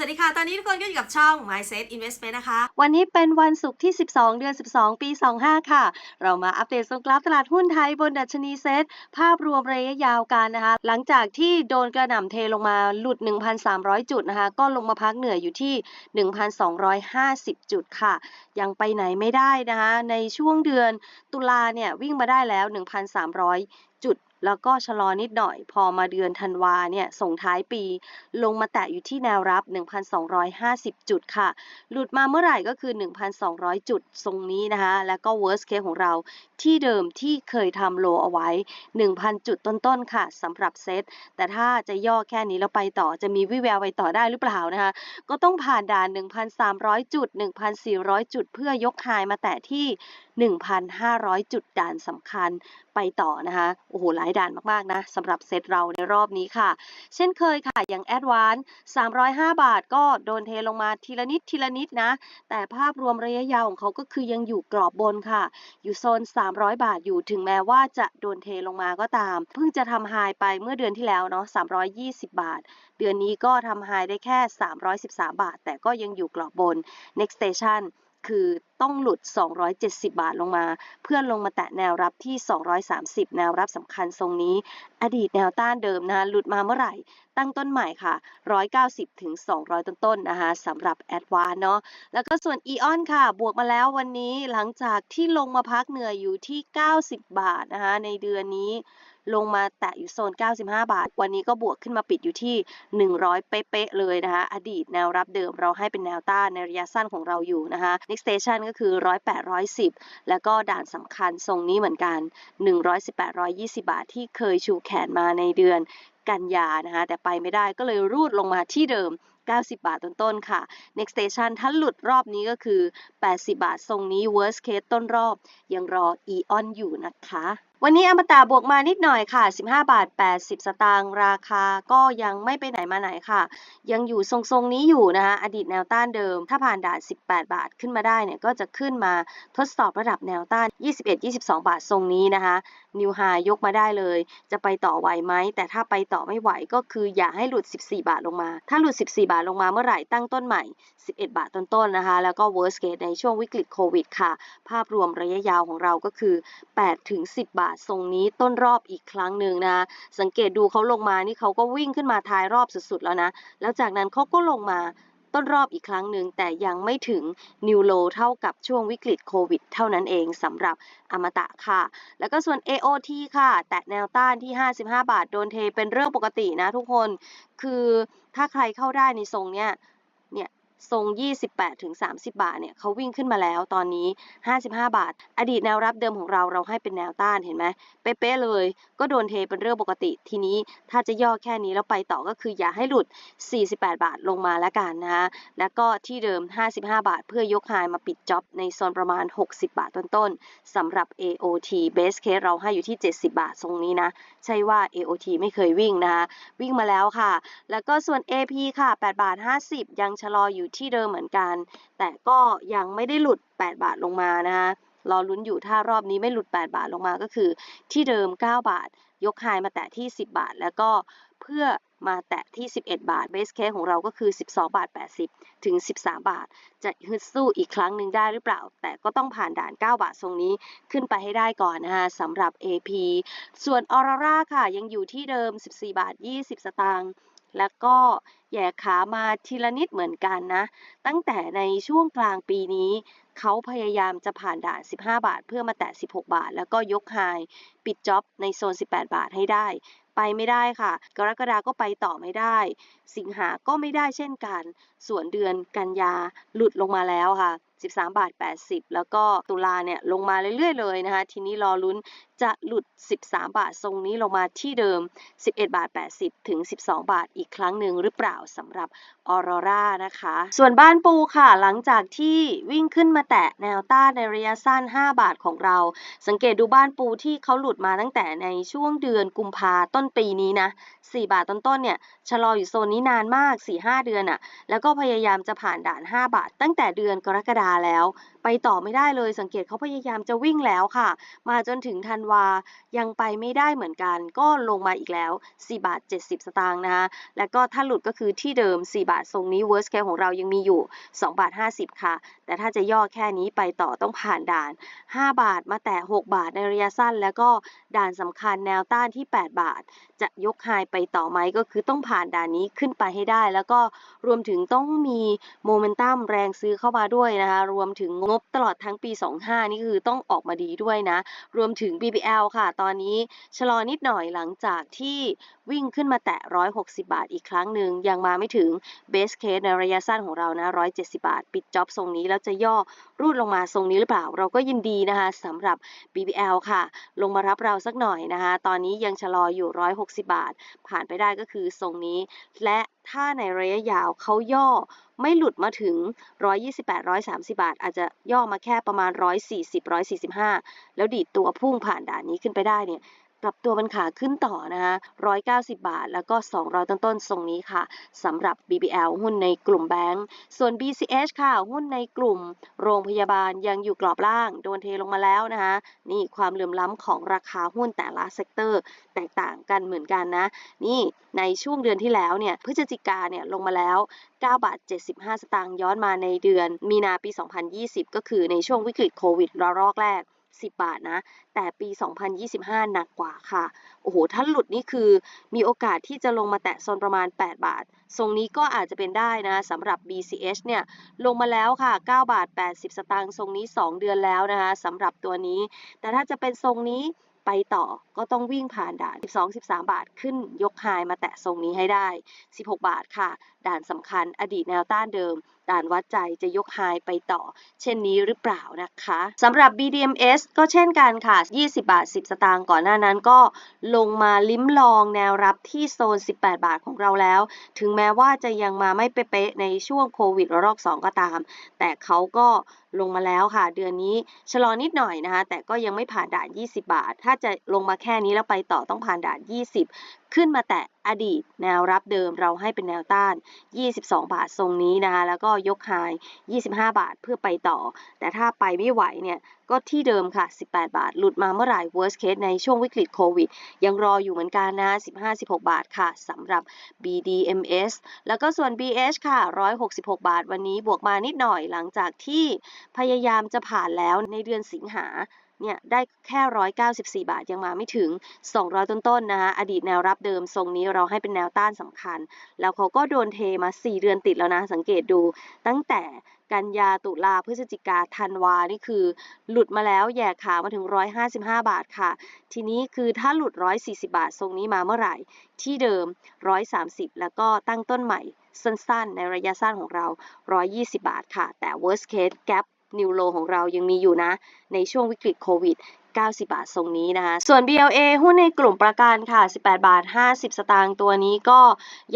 สวัสดีค่ะ ตอนนี้ทุกคนก็อยู่กับช่อง Mindset Investment นะคะ วันนี้เป็นวันศุกร์ที่ 12 เดือน 12 ปี 25 ค่ะ เรามาอัปเดตสงกราฟตลาดหุ้นไทยบนดัชนีเซตภาพรวมระยะยาวกันนะคะ หลังจากที่โดนกระหน่ำเทลงมาหลุด 1,300 จุดนะคะ ก็ลงมาพักเหนื่อยอยู่ที่ 1,250 จุดค่ะ ยังไปไหนไม่ได้นะคะ ในช่วงเดือนตุลาเนี่ยวิ่งมาได้แล้ว 1,300จุด แล้วก็ชะลอนิดหน่อย พอมาเดือนธันวาเนี่ยส่งท้ายปี ลงมาแตะอยู่ที่แนวรับ 1,250 จุดค่ะ หลุดมาเมื่อไหร่ก็คือ 1,200 จุดทรงนี้นะคะ แล้วก็ worst case ของเราที่เดิมที่เคยทำโลเอาไว้ 1,000 จุดต้นๆค่ะสำหรับเซต แต่ถ้าจะย่อแค่นี้แล้วไปต่อจะมีวิแววไปต่อได้หรือเปล่านะคะ ก็ต้องผ่านด่าน 1,300 จุด 1,400 จุด เพื่อยกไฮมาแตะที่ 1,500 จุดด่านสำคัญไปต่อนะคะ โอ้โหหลายด่านมากๆนะสำหรับเซตเราในรอบนี้ค่ะ เช่นเคยค่ะอย่างแอดวาน305 บาทก็โดนเทลงมาทีละนิดทีละนิดนะ แต่ภาพรวมระยะยาวของเขาก็คือยังอยู่กรอบบนค่ะ อยู่โซน 300 บาทอยู่ถึงแม้ว่าจะโดนเทลงมาก็ตาม เพิ่งจะทำไฮไปเมื่อเดือนที่แล้วเนาะ320 บาท เดือนนี้ก็ทำไฮได้แค่ 313 บาท แต่ก็ยังอยู่กรอบบน next station คือต้องหลุด 270 บาทลงมา เพื่อลงมาแตะแนวรับที่ 230 แนวรับสำคัญทรงนี้ อดีตแนวต้านเดิมนะหลุดมาเมื่อไหร่ ตั้งต้นใหม่ค่ะ 190 ถึง 200 ต้นๆนนะคะสำหรับแอดวานเนาะแล้วก็ส่วน e ออนค่ะ บวกมาแล้ววันนี้หลังจากที่ลงมาพักเหนื่อยอยู่ที่ 90 บาทนะคะในเดือนนี้ ลงมาแตะอยู่โซน 95 บาท วันนี้ก็บวกขึ้นมาปิดอยู่ที่ 100 เป๊ะๆเลยนะคะ อดีตแนวรับเดิมเราให้เป็นแนวต้านในระยะสั้นของเราอยู่นะคะ next station ก็คือ 108 110 แล้วก็ด่านสำคัญทรงนี้เหมือนกัน 118 120 บาทที่เคยชูแขนมาในเดือนกันยานะคะ แต่ไปไม่ได้ก็เลยรูดลงมาที่เดิม90 บาทต้นๆ ค่ะ next station ถ้าหลุดรอบนี้ก็คือ 80 บาททรงนี้ worst case ต้นรอบ ยังรอ eon อยู่นะคะ วันนี้อมตะบวกมานิดหน่อยค่ะ 15 บาท 80 สตางค์ราคาก็ยังไม่ไปไหนมาไหนค่ะ ยังอยู่ทรงๆนี้อยู่นะคะอดีตแนวต้านเดิม ถ้าผ่านด่าน 18 บาทขึ้นมาได้เนี่ยก็จะขึ้นมาทดสอบระดับแนวต้าน 21-22 บาททรงนี้นะคะ นิวไฮยกมาได้เลย จะไปต่อไหวไหม แต่ถ้าไปต่อไม่ไหวก็คืออย่าให้หลุด 14 บาทลงมา ถ้าหลุด 14 บาทลงมาเมื่อไหร่ตั้งต้นใหม่ 11 บาทต้นๆนะคะ แล้วก็ worst case ในช่วงวิกฤตโควิดค่ะ ภาพรวมระยะยาวของเราก็คือ8ถึง10 บาททรงนี้ต้นรอบอีกครั้งหนึ่งนะคะสังเกตดูเขาลงมานี่เขาก็วิ่งขึ้นมาท้ายรอบสุดๆแล้วนะ แล้วจากนั้นเขาก็ลงมาต้นรอบอีกครั้งหนึ่งแต่ยังไม่ถึงนิวโลเท่ากับช่วงวิกฤตโควิดเท่านั้นเองสำหรับอมตะค่ะ แล้วก็ส่วน AOT ค่ะ แตะแนวต้านที่ 55 บาท โดนเทเป็นเรื่องปกตินะทุกคน คือถ้าใครเข้าได้ในทรงเนี้ยเนี่ย ทรง 28ถึง30 บาทเนี่ยเขาวิ่งขึ้นมาแล้วตอนนี้ 55 บาท อดีตแนวรับเดิมของเราเราให้เป็นแนวต้านเห็นไหมเป๊ะเลย ก็โดนเทเป็นเรื่องปกติ ทีนี้ถ้าจะย่อแค่นี้แล้วไปต่อก็คืออย่าให้หลุด 48 บาทลงมาแล้วกันนะคะแล้วก็ที่เดิม 55 บาท เพื่อยกไฮมาปิดจ็อบในโซนประมาณ 60 บาทต้นๆสำหรับ AOT base case เราให้อยู่ที่ 70 บาททรงนี้นะ ใช่ว่า AOT ไม่เคยวิ่งนะคะวิ่งมาแล้วค่ะ แล้วก็ส่วน AP ค่ะ 8 บาท 50 ยังชะลออยู่ที่เดิมเหมือนกัน แต่ก็ยังไม่ได้หลุด 8 บาทลงมานะคะรอลุ้นอยู่ถ้ารอบนี้ไม่หลุด 8 บาทลงมาก็คือ ที่เดิม 9 บาท ยกไฮมาแตะที่ 10 บาท แล้วก็เพื่อมาแตะที่ 11 บาทเบสเคสของเราก็คือ 12 บาท 80 ถึง 13 บาท จะฮึดสู้อีกครั้งหนึ่งได้หรือเปล่า แต่ก็ต้องผ่านด่าน 9 บาททรงนี้ขึ้นไปให้ได้ก่อนนะคะสำหรับ AP ส่วนออร่าค่ะ ยังอยู่ที่เดิม 14 บาท 20 สตางค์ แล้วก็แย่ขามาทีละนิดเหมือนกันนะ ตั้งแต่ในช่วงกลางปีนี้ เขาพยายามจะผ่านด่าน 15 บาท เพื่อมาแตะ 16 บาท แล้วก็ยกไฮปิดจ็อบในโซน 18 บาทให้ได้ ไปไม่ได้ค่ะ กรกฎาก็ไปต่อไม่ได้ สิงหาก็ไม่ได้เช่นกัน ส่วนเดือนกันยาหลุดลงมาแล้วค่ะ 13 บาท 80 แล้วก็ตุลาเนี่ยลงมาเรื่อยๆเลยนะคะ ทีนี้รอลุ้น จะหลุด 13 บาททรงนี้ลงมาที่เดิม 11 บาท 80 ถึง 12 บาทอีกครั้งหนึ่งหรือเปล่าสำหรับออโรรานะคะ ส่วนบ้านปูค่ะ หลังจากที่วิ่งขึ้นมาแตะแนวต้านในระยะสั้น 5 บาทของเรา สังเกตดูบ้านปูที่เขาหลุดมาตั้งแต่ในช่วงเดือนกุมภาต้นปีนี้นะ 4 บาทต้นๆเนี่ยชะลออยู่โซนนี้นานมาก 4-5 เดือนอะ่ะ แล้วก็พยายามจะผ่านด่าน 5 บาท ตั้งแต่เดือนกรกฎาแล้ว ไปต่อไม่ได้เลยสังเกตเขาพยายามจะวิ่งแล้วค่ะ มาจนถึงธันวายังไปไม่ได้เหมือนกัน ก็ลงมาอีกแล้ว 4 บาท 70 สตางค์นะคะ แล้วก็ถ้าหลุดก็คือที่เดิม 4 บาททรงนี้ worst case ของเรายังมีอยู่ 2 บาท 50 ค่ะ แต่ถ้าจะย่อแค่นี้ไปต่อต้องผ่านด่าน 5 บาทมาแต่ 6 บาทในระยะสั้น แล้วก็ด่านสำคัญแนวต้านที่ 8 บาท จะยกไฮไปต่อไหมก็คือต้องผ่านด่านนี้ขึ้นไปให้ได้ แล้วก็รวมถึงต้องมีโมเมนตัมแรงซื้อเข้ามาด้วยนะคะ รวมถึงงบตลอดทั้งปี 25 นี่คือต้องออกมาดีด้วยนะ รวมถึง BBL ค่ะ ตอนนี้ชะลอนิดหน่อยหลังจากที่วิ่งขึ้นมาแตะ 160 บาทอีกครั้งหนึ่งยังมาไม่ถึง base case ในระยะสั้นของเรานะ 170 บาท ปิดจ็อบทรงนี้แล้วจะย่อรูดลงมาทรงนี้หรือเปล่า เราก็ยินดีนะคะสำหรับ BBL ค่ะ ลงมารับเราสักหน่อยนะคะ ตอนนี้ยังชะลออยู่ 160 บาท ผ่านไปได้ก็คือทรงนี้ และถ้าในระยะยาวเขาย่อ ไม่หลุดมาถึง 128 130 บาท อาจจะย่อมาแค่ประมาณ 140 145 แล้วดีดตัวพุ่งผ่านด่านนี้ขึ้นไปได้เนี่ย กลับตัวเป็นขาขึ้นต่อนะคะ190 บาท แล้วก็ 200 ต้นๆทรงนี้ค่ะสำหรับ BBL หุ้นในกลุ่มแบงก์ส่วน BCH ค่ะ หุ้นในกลุ่มโรงพยาบาลยังอยู่กรอบล่าง โดนเทลงมาแล้วนะคะนี่ความเหลื่อมล้ำของราคาหุ้นแต่ละเซกเตอร์แตกต่างกันเหมือนกันนะ นี่ในช่วงเดือนที่แล้วเนี่ยพฤศจิกาเนี่ยลงมาแล้ว 9 บาท 75 สตางค์ย้อนมาในเดือนมีนาปี 2020 ก็คือในช่วงวิกฤตโควิดระลอกแรก 10บาทนะ แต่ปี 2025 หนักกว่าค่ะ โอ้โห ถ้าหลุดนี่คือมีโอกาสที่จะลงมาแตะโซนประมาณ 8 บาท ทรงนี้ก็อาจจะเป็นได้นะสำหรับ BCH เนี่ย ลงมาแล้วค่ะ 9 บาท 80 สตางค์ ทรงนี้ 2 เดือนแล้วนะคะสำหรับตัวนี้ แต่ถ้าจะเป็นทรงนี้ไปต่อก็ต้องวิ่งผ่านด่าน 12-13 บาทขึ้นยกไฮมาแตะทรงนี้ให้ได้ 16 บาทค่ะ ด่านสำคัญอดีตแนวต้านเดิม ด่านวัดใจจะยกไฮไปต่อ เช่นนี้หรือเปล่านะคะสำหรับ BDMs ก็เช่นกันค่ะ 20 บาท 10 สตางค์ก่อนหน้านั้นก็ลงมาลิ้มลองแนวรับที่โซน 18 บาทของเราแล้ว ถึงแม้ว่าจะยังมาไม่เป๊ะในช่วงโควิดระลอก 2 ก็ตาม แต่เขาก็ลงมาแล้วค่ะ เดือนนี้ชะลอนิดหน่อยนะคะ แต่ก็ยังไม่ผ่านด่าน 20 บาท ถ้าจะลงมาแค่นี้แล้วไปต่อต้องผ่านด่าน 20ขึ้นมาแตะอดีตแนวรับเดิมเราให้เป็นแนวต้าน 22 บาททรงนี้นะคะแล้วก็ยกไฮ25 บาทเพื่อไปต่อ แต่ถ้าไปไม่ไหวเนี่ยก็ที่เดิมค่ะ 18 บาท หลุดมาเมื่อไหร่ worst case ในช่วงวิกฤตโควิด ยังรออยู่เหมือนกันนะ 15-16 บาทค่ะสำหรับ BDMs แล้วก็ส่วน BH ค่ะ 166 บาทวันนี้บวกมานิดหน่อยหลังจากที่พยายามจะผ่านแล้วในเดือนสิงหา เนี่ยได้แค่ 194 บาทยังมาไม่ถึง 200 ต้นๆนะคะอดีตแนวรับเดิมทรงนี้เราให้เป็นแนวต้านสำคัญ แล้วเขาก็โดนเทมา 4 เดือนติดแล้วนะ สังเกตดู ตั้งแต่กันยาตุลาพฤศจิกาธันวา นี่คือ หลุดมาแล้วแย่ขามาถึง 155 บาทค่ะ ทีนี้คือถ้าหลุด 140 บาททรงนี้มาเมื่อไหร่ ที่เดิม 130 แล้วก็ตั้งต้นใหม่สั้นๆ ในระยะสั้นของเรา 120 บาทค่ะ แต่ worst case gap นิวโลของเรายังมีอยู่นะ ในช่วงวิกฤตโควิด 90 บาททรงนี้นะคะ ส่วน BLA หุ้นในกลุ่มประกันค่ะ 18 บาท 50 สตางค์ตัวนี้ก็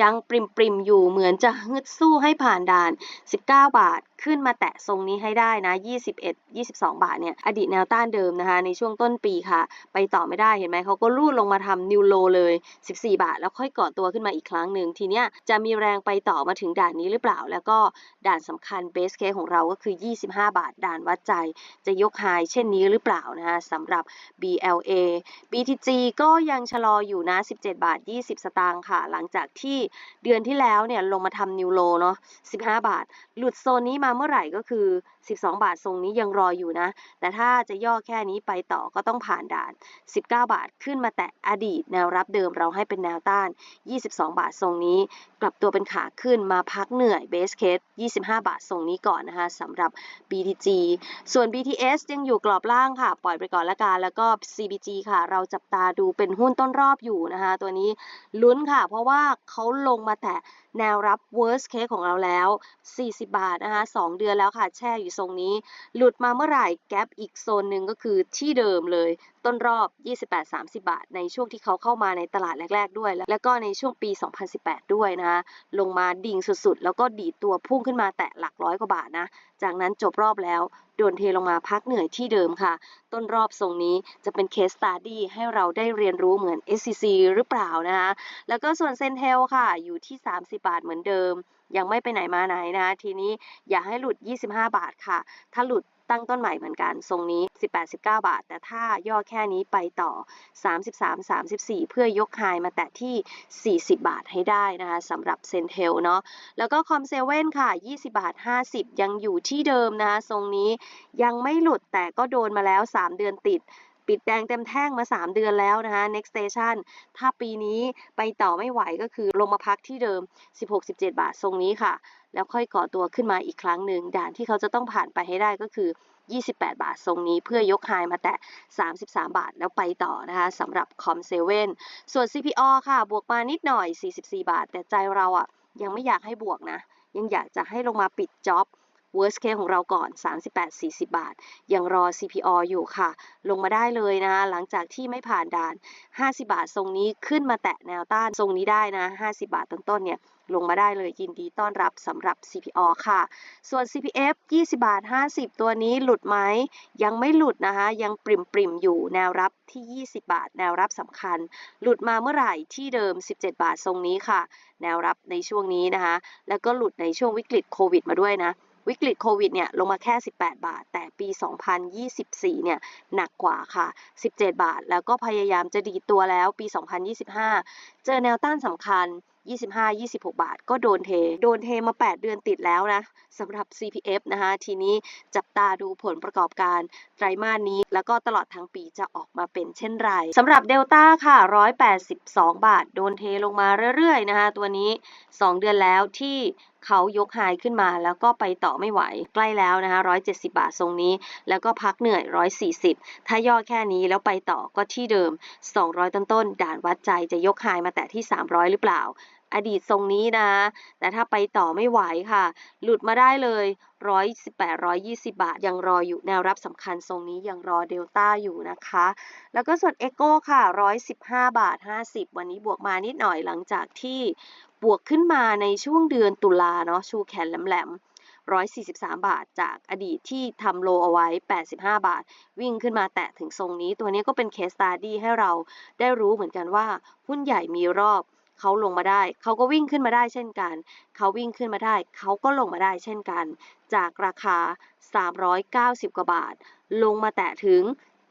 ยังปริมปริมอยู่เหมือนจะฮึดสู้ให้ผ่านด่าน 19 บาท ขึ้นมาแตะทรงนี้ให้ได้นะ 21 22 บาทเนี่ยอดีตแนวต้านเดิมนะคะในช่วงต้นปีค่ะ ไปต่อไม่ได้เห็นไหมเขาก็รูดลงมาทำนิวโลเลย 14 บาท แล้วค่อยก่อตัวขึ้นมาอีกครั้งหนึ่งทีเนี้ยจะมีแรงไปต่อมาถึงด่านนี้หรือเปล่า แล้วก็ด่านสำคัญเบสเคของเราก็คือ 25 บาท ด่านวัดใจจะยกไฮเช่นนี้หรือเปล่านะคะสำหรับ BLA BTG ก็ยังชะลออยู่นะ 17 บาท 20 สตางค์ค่ะ หลังจากที่เดือนที่แล้วเนี่ยลงมาทำนิวโลเนาะ 15 บาท หลุดโซนนี้มาเมื่อไหร่ก็คือ 12 บาททรงนี้ยังรออยู่นะ แต่ถ้าจะย่อแค่นี้ไปต่อก็ต้องผ่านด่าน 19 บาทขึ้นมาแตะอดีต แนวรับเดิมเราให้เป็นแนวต้าน 22 บาททรงนี้ กลับตัวเป็นขาขึ้นมาพักเหนื่อยเบสเคส25 บาททรงนี้ก่อนนะคะสำหรับ BTG ส่วน BTS ยังอยู่กรอบล่างค่ะ ปล่อยไปก่อนละกันแล้วก็ CBG ค่ะ เราจับตาดูเป็นหุ้นต้นรอบอยู่นะคะตัวนี้ลุ้นค่ะ เพราะว่าเขาลงมาแตะแนวรับ worst case ของเราแล้ว 40 บาทนะคะ2เดือนแล้วค่ะแช่อยู่ทรงนี้ หลุดมาเมื่อไหร่แกปอีกโซนหนึ่งก็คือที่เดิมเลย ต้นรอบ 28-30 บาท ในช่วงที่เขาเข้ามาในตลาดแรก ๆ ด้วย แล้วก็ในช่วงปี 2018 ด้วยนะคะลงมาดิ่งสุดๆ แล้วก็ดีดตัวพุ่งขึ้นมาแตะหลักร้อยกว่าบาทนะ จากนั้นจบรอบแล้วโดนเทลงมาพักเหนื่อยที่เดิมค่ะ ต้นรอบทรงนี้จะเป็นเคสสต u d ดี้ให้เราได้เรียนรู้เหมือน SCC หรือเปล่านะคะแล้วก็ส่วนเซนเทลค่ะอยู่ที่ 30 บาทเหมือนเดิม ยังไม่ไปไหนมาไหนนะทีนี้อย่าให้หลุด 25 บาทค่ะ ถ้าหลุดตั้งต้นใหม่เหมือนกัน ทรงนี้ 18-19 บาท แต่ถ้าย่อแค่นี้ไปต่อ 33-34 เพื่อยกไฮมาแตะที่ 40 บาทให้ได้นะคะสำหรับเซนเทลเนาะ แล้วก็คอมเซเว่นค่ะ 20 บาท 50 ยังอยู่ที่เดิมนะคะทรงนี้ยังไม่หลุดแต่ก็โดนมาแล้ว 3 เดือนติด ปิดแดงเต็มแท่งมา 3 เดือนแล้วนะคะ next station ถ้าปีนี้ไปต่อไม่ไหวก็คือลงมาพักที่เดิม 16-17 บาททรงนี้ค่ะ แล้วค่อยก่อตัวขึ้นมาอีกครั้งหนึ่งด่านที่เขาจะต้องผ่านไปให้ได้ก็คือ 28 บาททรงนี้เพื่อยกไฮมาแตะ 33 บาทแล้วไปต่อนะคะสำหรับคอมเซเว่นส่วน CPO ค่ะ บวกมานิดหน่อย 44 บาท แต่ใจเราอะยังไม่อยากให้บวกนะ ยังอยากจะให้ลงมาปิดจ็อบ worst case ของเราก่อน 38-40 บาท ยังรอ CPO อยู่ค่ะ ลงมาได้เลยนะ หลังจากที่ไม่ผ่านด่าน 50 บาททรงนี้ขึ้นมาแตะแนวต้านทรงนี้ได้นะ 50 บาทต้นๆเนี่ยลงมาได้เลยยินดีต้อนรับสำหรับ CPO ค่ะ ส่วน CPF 20 บาท 50 ตัวนี้หลุดไหม ยังไม่หลุดนะคะ ยังปริมปริมอยู่แนวรับที่ 20 บาท แนวรับสำคัญ หลุดมาเมื่อไหร่ที่เดิม 17 บาททรงนี้ค่ะ แนวรับในช่วงนี้นะคะ แล้วก็หลุดในช่วงวิกฤตโควิดมาด้วยนะ วิกฤตโควิดเนี่ยลงมาแค่ 18 บาท แต่ปี 2024 เนี่ยหนักกว่าค่ะ 17 บาท แล้วก็พยายามจะดีตัวแล้วปี 2025 เจอแนวต้านสำคัญ 25 26 บาท ก็โดนเท โดนเทมา 8 เดือนติดแล้วนะสำหรับ CPF นะคะ ทีนี้จับตาดูผลประกอบการไตรมาสนี้ แล้วก็ตลอดทั้งปีจะออกมาเป็นเช่นไรสำหรับเดลต้าค่ะ 182 บาท โดนเทลงมาเรื่อยๆ นะคะ ตัวนี้ 2 เดือนแล้วที่ เขายกไฮขึ้นมาแล้วก็ไปต่อไม่ไหว ใกล้แล้วนะคะ 170 บาททรงนี้ แล้วก็พักเหนื่อย 140 ถ้าย่อแค่นี้แล้วไปต่อก็ที่เดิม 200 ต้นๆด่านวัดใจจะยกไฮมาแต่ที่ 300 หรือเปล่า อดีตทรงนี้นะ แต่ถ้าไปต่อไม่ไหวค่ะ หลุดมาได้เลย118 120 บาท ยังรออยู่แนวรับสำคัญทรงนี้ยังรอเดลต้าอยู่นะคะ แล้วก็ส่วน e อ o ค่ะ 115 บาท 50 วันนี้บวกมานิดหน่อยหลังจากที่ บวกขึ้นมาในช่วงเดือนตุลาเนาะชูแขนแหลมๆ 143 บาทจากอดีตที่ทำโลเอาไว้ 85 บาท วิ่งขึ้นมาแตะถึงทรงนี้ ตัวนี้ก็เป็นเคสต u d ดี้ให้เราได้รู้เหมือนกันว่า หุ้นใหญ่มีรอบเขาลงมาได้ เขาก็วิ่งขึ้นมาได้เช่นกัน เขาวิ่งขึ้นมาได้ เขาก็ลงมาได้เช่นกัน จากราคา 390 กว่าบาท ลงมาแตะถึง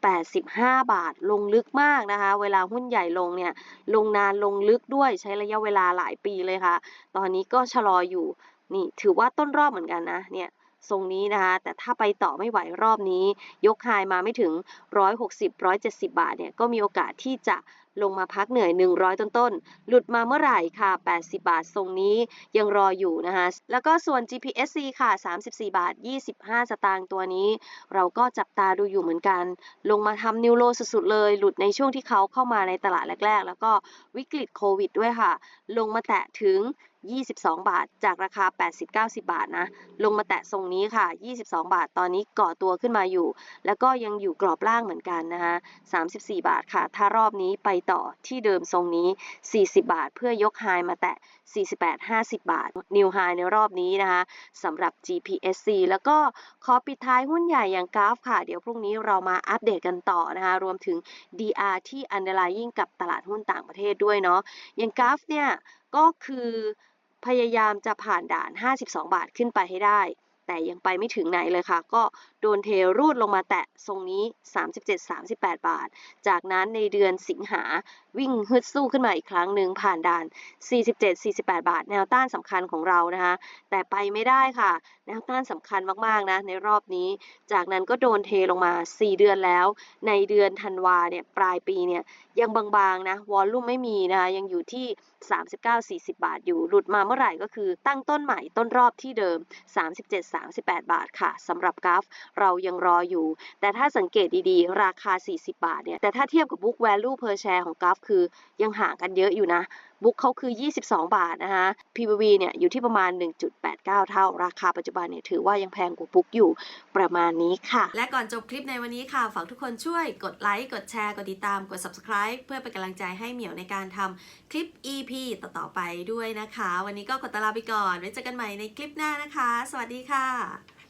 85 บาท ลงลึกมากนะคะ เวลาหุ้นใหญ่ลงเนี่ย ลงนานลงลึกด้วยใช้ระยะเวลาหลายปีเลยค่ะ ตอนนี้ก็ชะลออยู่ นี่ถือว่าต้นรอบเหมือนกันนะ เนี่ย ทรงนี้นะคะ แต่ถ้าไปต่อไม่ไหวรอบนี้ ยกไฮมาไม่ถึง 160 170 บาทเนี่ยก็มีโอกาสที่จะลงมาพักเหนื่อย 100 ต้นๆหลุดมาเมื่อไหร่ค่ะ 80 บาททรงนี้ยังรออยู่นะคะ แล้วก็ส่วน GPSC ค่ะ 34 บาท 25 สตางค์ตัวนี้ เราก็จับตาดูอยู่เหมือนกัน ลงมาทำนิวโลสุดๆเลย หลุดในช่วงที่เขาเข้ามาในตลาดแรก ๆ แล้วก็วิกฤตโควิดด้วยค่ะ ลงมาแตะถึง 22 บาท จากราคา 80-90 บาทนะ ลงมาแตะทรงนี้ค่ะ 22 บาท ตอนนี้ก่อตัวขึ้นมาอยู่ แล้วก็ยังอยู่กรอบล่างเหมือนกันนะคะ 34 บาทค่ะ ถ้ารอบนี้ไปต่อที่เดิมทรงนี้ 40 บาท เพื่อยกไฮมาแตะ 48-50 บาท นิวไฮในรอบนี้นะคะสำหรับ GPSC แล้วก็ขอปิดท้ายหุ้นใหญ่อย่างกราฟค่ะ เดี๋ยวพรุ่งนี้เรามาอัปเดตกันต่อนะคะ รวมถึง DR ที่ underlying กับตลาดหุ้นต่างประเทศด้วยเนาะ อย่างกราฟเนี่ยก็คือ พยายามจะผ่านด่าน 52 บาทขึ้นไปให้ได้ แต่ยังไปไม่ถึงไหนเลยค่ะ ก็โดนเทรูดลงมาแตะทรงนี้ 37-38 บาท จากนั้นในเดือนสิงหาวิ่งฮึดสู้ขึ้นมาอีกครั้งหนึ่งผ่านด่าน 47-48 บาท แนวต้านสำคัญของเรานะคะ แต่ไปไม่ได้ค่ะ แนวต้านสำคัญมากๆนะในรอบนี้ จากนั้นก็โดนเทลงมา 4 เดือนแล้ว ในเดือนธันวาเนี่ยปลายปีเนี่ยยังบางๆนะวอลลุ่มไม่มีนะคะยังอยู่ที่ 39-40 บาทอยู่ หลุดมาเมื่อไหร่ก็คือตั้งต้นใหม่ต้นรอบที่เดิม 37-38 บาทค่ะสำหรับกราฟเรายังรออยู่ แต่ถ้าสังเกตดีๆ ราคา 40 บาทเนี่ย แต่ถ้าเทียบกับ book value per share ของกราฟคือยังห่างกันเยอะอยู่นะ บุ๊กเขาคือ 22 บาทนะคะ PBV เนี่ยอยู่ที่ประมาณ 1.89 เท่า ราคาปัจจุบันเนี่ยถือว่ายังแพงกว่าบุ๊กอยู่ประมาณนี้ค่ะ และก่อนจบคลิปในวันนี้ค่ะ ฝากทุกคนช่วยกดไลค์ กดแชร์ กดติดตาม กด subscribe เพื่อเป็นกำลังใจให้เหมียวในการทำคลิป EP ต่อๆไปด้วยนะคะ วันนี้ก็ขอตลาไปก่อน ไว้เจอกันใหม่ในคลิปหน้านะคะ สวัสดีค่ะ